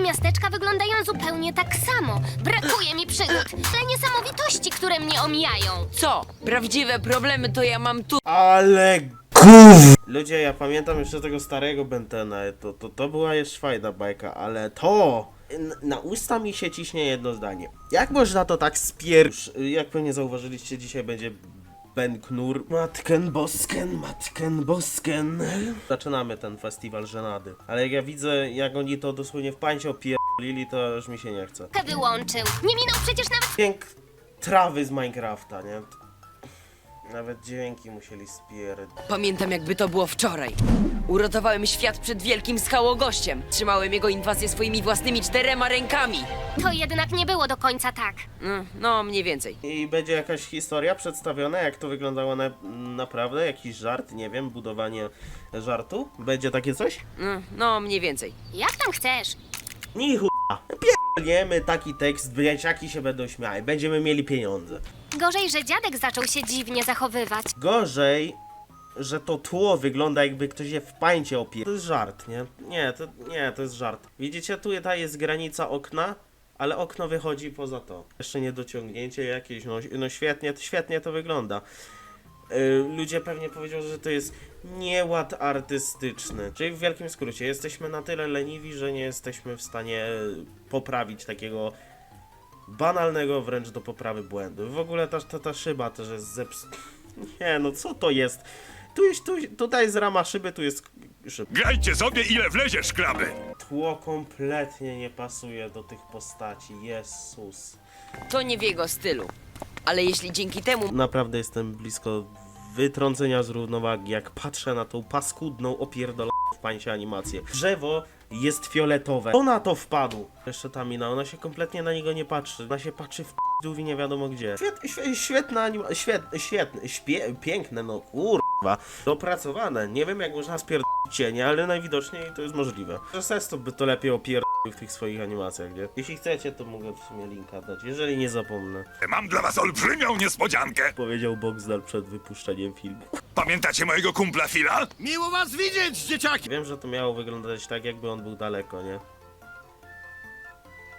Wszystkie miasteczka wyglądają zupełnie tak samo. Brakuje mi przygód, ale niesamowitości, które mnie omijają. Co? Prawdziwe problemy to ja mam tu. Ale gów! Ludzie, ja pamiętam jeszcze tego starego Bentena, to, to, to była jeszcze fajna bajka, ale to... n- Na usta mi się ciśnie jedno zdanie. Jak można to tak spier... Jak pewnie zauważyliście, dzisiaj będzie Ben Knur. Matken Bosken, Matken Bosken. Zaczynamy ten festiwal żenady. Ale jak ja widzę, jak oni to dosłownie w pańcie opierdolili, to już mi się nie chce. Wyłączył. Nie minął przecież nawet Dźwięk trawy z Minecrafta, nie? Nawet dźwięki musieli spierd... Pamiętam jakby to było wczoraj. Uratowałem świat przed wielkim skałogościem. Trzymałem jego inwazję swoimi własnymi czterema rękami. To jednak nie było do końca tak. No, no mniej więcej. I będzie jakaś historia przedstawiona, jak to wyglądało na, naprawdę, jakiś żart, nie wiem, budowanie żartu? Będzie takie coś? No, no mniej więcej. Jak tam chcesz? Ni chuja. Pierdolniemy taki tekst, dzieciaki się będą śmiali, będziemy mieli pieniądze. Gorzej, że dziadek zaczął się dziwnie zachowywać. Gorzej, że to tło wygląda jakby ktoś je w pańcie opier... To jest żart, nie? Nie, to, nie, to jest żart. Widzicie, tu ta jest granica okna, ale okno wychodzi poza to. Jeszcze niedociągnięcie jakieś, no, no świetnie, świetnie to wygląda. Y, ludzie pewnie powiedzą, że to jest nieład artystyczny. Czyli w wielkim skrócie, jesteśmy na tyle leniwi, że nie jesteśmy w stanie poprawić takiego banalnego wręcz do poprawy błędu. W ogóle ta, ta, ta szyba też jest zeps... Nie no, co to jest? Tu jest, tu, tutaj jest rama szyby, tu jest szyb. Grajcie sobie ile wleziesz, kraby! Tło kompletnie nie pasuje do tych postaci, Jezus. To nie w jego stylu. Ale jeśli dzięki temu Naprawdę jestem blisko wytrącenia z równowagi, jak patrzę na tą paskudną, opierdoloną w pańcie animację. Drzewo jest fioletowe. Kto na to wpadł? Jeszcze ta mina, ona się kompletnie na niego nie patrzy. Ona się patrzy w dół i nie wiadomo gdzie. Świet, świe, świetna anima... Świet, świetne, śpie, piękne, no kurwa. Dopracowane. Nie wiem jak można spierdolić cienie, ale najwidoczniej to jest możliwe. Że Sesto by to lepiej opierdolił w tych swoich animacjach, nie? Jeśli chcecie, to mogę w sumie linka dać, jeżeli nie zapomnę. Mam dla was olbrzymią niespodziankę! Powiedział Boxdal przed wypuszczeniem filmu. Pamiętacie mojego kumpla Fila? Miło was widzieć, dzieciaki! Wiem, że to miało wyglądać tak, jakby on był daleko, nie?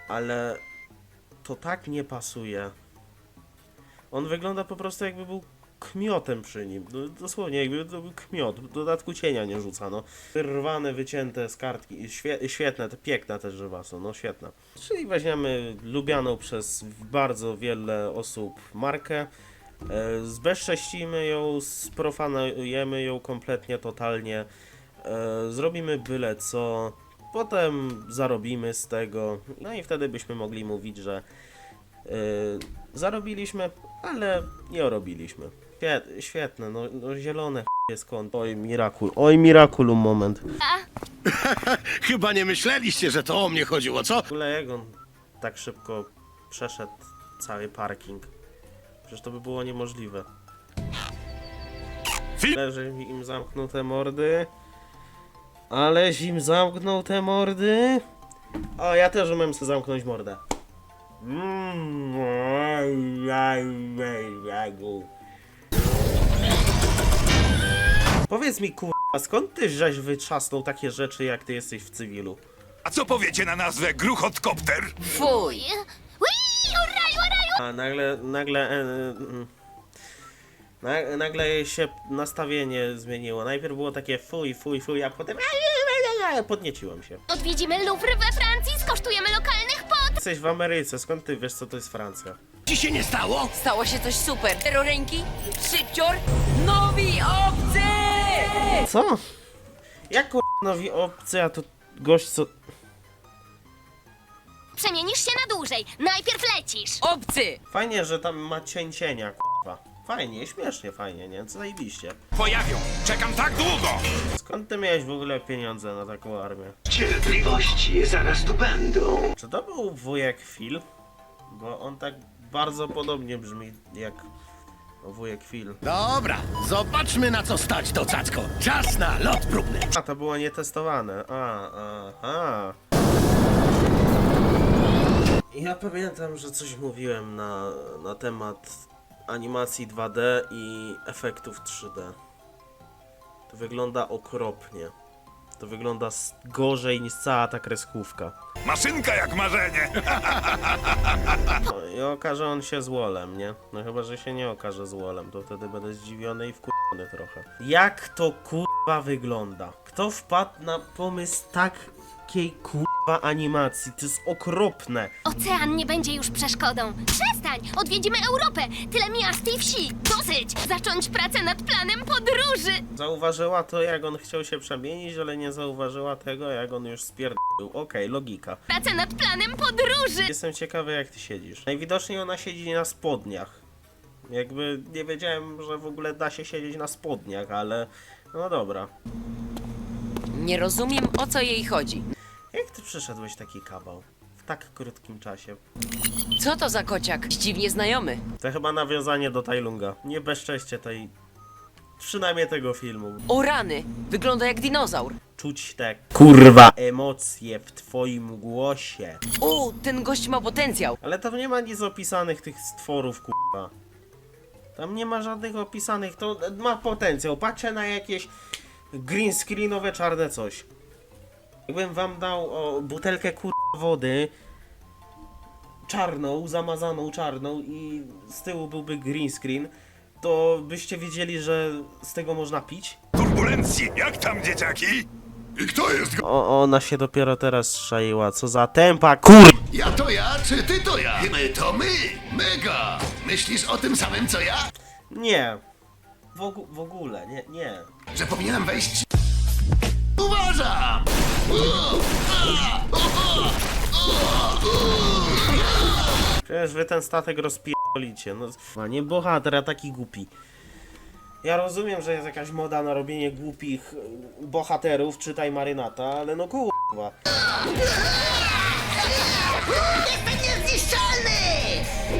Ale to tak nie pasuje. On wygląda po prostu jakby był kmiotem przy nim. No, dosłownie, jakby kmiot. W dodatku cienia nie rzucano. Wyrwane, wycięte z kartki. Świe, świetne, te piękne te drzewa są, no świetne. Czyli weźmiemy lubianą przez bardzo wiele osób markę. E, Zbezcześcimy ją, sprofanujemy ją kompletnie, totalnie. E, zrobimy byle co, potem zarobimy z tego, no i wtedy byśmy mogli mówić, że e, zarobiliśmy, ale nie orobiliśmy. Świet, świetne, no, no zielone jest kąt. Oj, mirakul, oj, mirakulum moment. Chyba nie myśleliście, że to o mnie chodziło, co? W ogóle jak on tak szybko przeszedł cały parking? Przecież to by było niemożliwe. Leży im zamknął te mordy. Aleś im zamknął te mordy. O, ja też umiem sobie zamknąć mordę. Powiedz mi, kurwa, skąd ty żeś wytrzasnął takie rzeczy, jak ty jesteś w cywilu? A co powiecie na nazwę Gruchotkopter? fuj. Ui, o raju, o raju! A nagle, nagle, e, mm, na, nagle się nastawienie zmieniło. Najpierw było takie fuj, fuj, fuj, a potem podnieciłem się. Odwiedzimy Louvre we Francji, skosztujemy lokalnych pot! Jesteś w Ameryce, skąd ty wiesz co to jest Francja? Ci się nie stało? Stało się coś super. Terroręki, szybcior, nowi obcy! Co? Jak nowi obcy, a to gość co... Przemienisz się na dłużej. Najpierw lecisz. Obcy! Fajnie, że tam ma cień cienia, kurwa. Fajnie, śmiesznie fajnie, nie? Co zajebiście. Pojawią! Czekam tak długo! Skąd ty miałeś w ogóle pieniądze na taką armię? Cierpliwości, zaraz tu będą. Czy to był wujek Phil? Bo on tak bardzo podobnie brzmi jak wujek Phil. Dobra, zobaczmy na co stać to cacko. Czas na lot próbny. A, to było nietestowane. A, aha. Ja pamiętam, że coś mówiłem na, na temat animacji 2D i efektów 3D. To wygląda okropnie. To wygląda gorzej niż cała ta kreskówka. Maszynka jak marzenie. No, I okaże on się złolem, nie? No chyba, że się nie okaże złolem, to wtedy będę zdziwiony i wkurzony trochę. Jak to kurwa wygląda? Kto wpadł na pomysł takiej kurwa animacji? To jest okropne. Ocean nie będzie już przeszkodą. Przestań! Odwiedzimy Europę! Tyle miast i wsi! Dosyć! Zacząć pracę nad planem podróży! Zauważyła to, jak on chciał się przemienić, ale nie zauważyła tego, jak on już spierdolił. Okej, logika. Pracę nad planem podróży! Jestem ciekawy, jak ty siedzisz. Najwidoczniej ona siedzi na spodniach. Jakby nie wiedziałem, że w ogóle da się siedzieć na spodniach, ale no dobra. Nie rozumiem, o co jej chodzi. Ty przeszedłeś taki kawał? W tak krótkim czasie. Co to za kociak? Dziwnie znajomy. To chyba nawiązanie do Tajlunga. Nie bezczeście tej... Przynajmniej tego filmu. O rany! Wygląda jak dinozaur. Czuć te kurwa emocje w twoim głosie. O, ten gość ma potencjał. Ale tam nie ma nic opisanych tych stworów, kurwa. Tam nie ma żadnych opisanych, to ma potencjał. Patrzę na jakieś green screenowe czarne coś. Jakbym wam dał o, butelkę kurwa wody, czarną, zamazaną czarną i z tyłu byłby green screen, to byście wiedzieli, że z tego można pić? Turbulencji, jak tam dzieciaki? I kto jest O, ona się dopiero teraz szaiła, co za tempa, kur... Ja to ja, czy ty to ja? My to my! Mega! Myślisz o tym samym co ja? Nie. W, w ogóle, nie, nie. Że powinienem wejść... Uważam! Przecież wy ten statek rozpierdolicie. No, a nie bohater, a taki głupi. Ja rozumiem, że jest jakaś moda na robienie głupich y, bohaterów, czytaj marynata, ale no kurwa.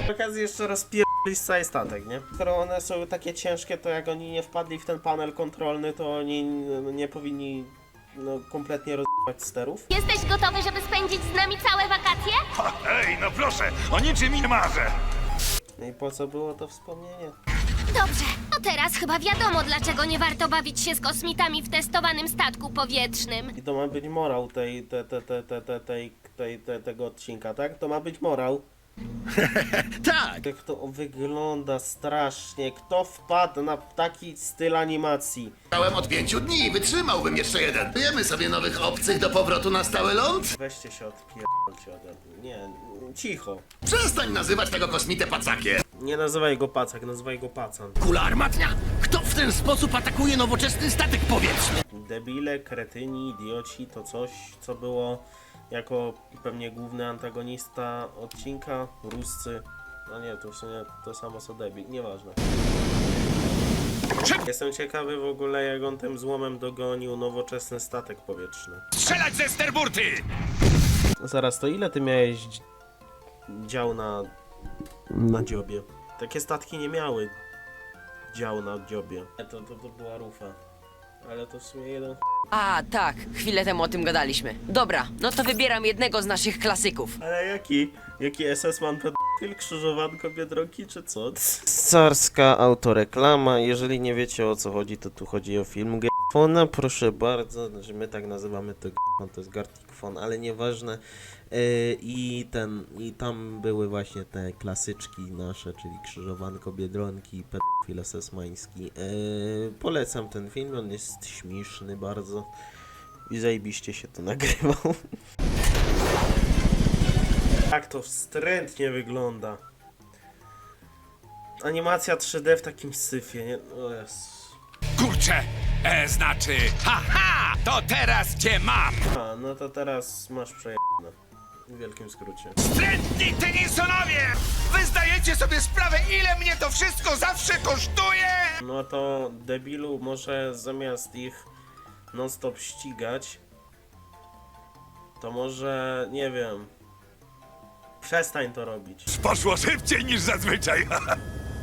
Przy okazji jeszcze rozpierdolić cały statek, nie? Skoro one są takie ciężkie, to jak oni nie wpadli w ten panel kontrolny, to oni no, nie powinni no, kompletnie rozbijać sterów. Jesteś gotowy, żeby spędzić z nami całe wakacje? Ha, Ej, no proszę, o niczym nie marzę. No i po co było to wspomnienie? Dobrze, no teraz chyba wiadomo, dlaczego nie warto bawić się z kosmitami w testowanym statku powietrznym. I to ma być morał tej, te, te, te, te, te, tej, tej, te, tego odcinka, tak? To ma być morał. Tak! Jak to wygląda strasznie. Kto wpadł na taki styl animacji? Grałem od pięciu dni, wytrzymałbym jeszcze jeden. Wiemy sobie nowych obcych do powrotu na stały ląd? Weźcie się odpierdolcie ode mnie. Nie, cicho. Przestań nazywać tego kosmitę pacakiem! Nie nazywaj go pacak, nazywaj go pacan. Kula armatnia! Kto w ten sposób atakuje nowoczesny statek powietrzny? Debile, kretyni, idioci, to coś, co było jako pewnie główny antagonista odcinka. Ruscy. No nie, to w sumie to samo co debil, nieważne. Jestem ciekawy w ogóle, jak on tym złomem dogonił nowoczesny statek powietrzny. Strzelać ze sterburty! Zaraz, to ile ty miałeś dzi- dział na, na dziobie? Takie statki nie miały dział na dziobie. To, to, to była rufa. Ale to w sumie jeden A, tak, chwilę temu o tym gadaliśmy. Dobra, no to wybieram jednego z naszych klasyków. Ale jaki? Jaki SS-man pedofil? Krzyżowanko Biedronki czy co? Carska autoreklama. Jeżeli nie wiecie o co chodzi, to tu chodzi o film Gfona. Proszę bardzo, znaczy my tak nazywamy to Gfon, to jest Gartic Fon, ale nieważne. Yy, I ten, i tam były właśnie te klasyczki nasze, czyli Krzyżowanko Biedronki, pedofil SS-mański. Yy, polecam ten film, on jest śmieszny bardzo. I zajebiście się to nagrywał. Jak to wstrętnie wygląda. Animacja 3D w takim syfie, nie? O Jezu. Kurczę, e znaczy, haha, to teraz cię mam. A, no to teraz masz przejebane. W wielkim skrócie. Wstrętni Tennysonowie! Wy zdajecie sobie sprawę, ile mnie to wszystko zawsze kosztuje? No to debilu może zamiast ich non-stop ścigać, to może, nie wiem, przestań to robić. Poszło szybciej niż zazwyczaj.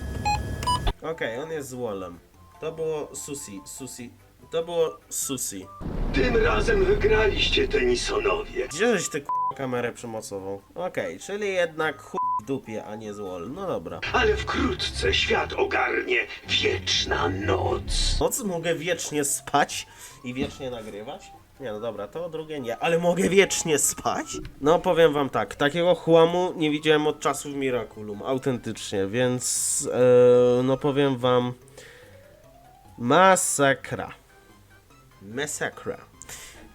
Okej, on jest złolem. To było Susi, Susi, to było Susi. Tym razem wygraliście, Tennysonowie. Gdzie żeś ty k***a kamerę przymocową? Okej, czyli jednak chuj w dupie, a nie złol. No dobra. Ale wkrótce świat ogarnie wieczna noc. Noc mogę wiecznie spać i wiecznie nagrywać? Nie, no dobra, to drugie nie, ale mogę wiecznie spać? No, powiem wam tak, takiego chłamu nie widziałem od czasów Miraculum, autentycznie, więc, e, no powiem wam, masakra. Masakra.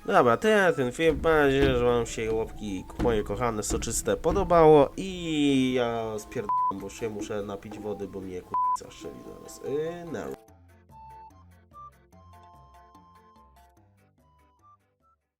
Dobra, to ja ten film, mam nadzieję, że wam się łopki moje kochane, soczyste podobało i ja spierdalam, bo się muszę napić wody, bo mnie kurwa strzeli zaraz. Yy.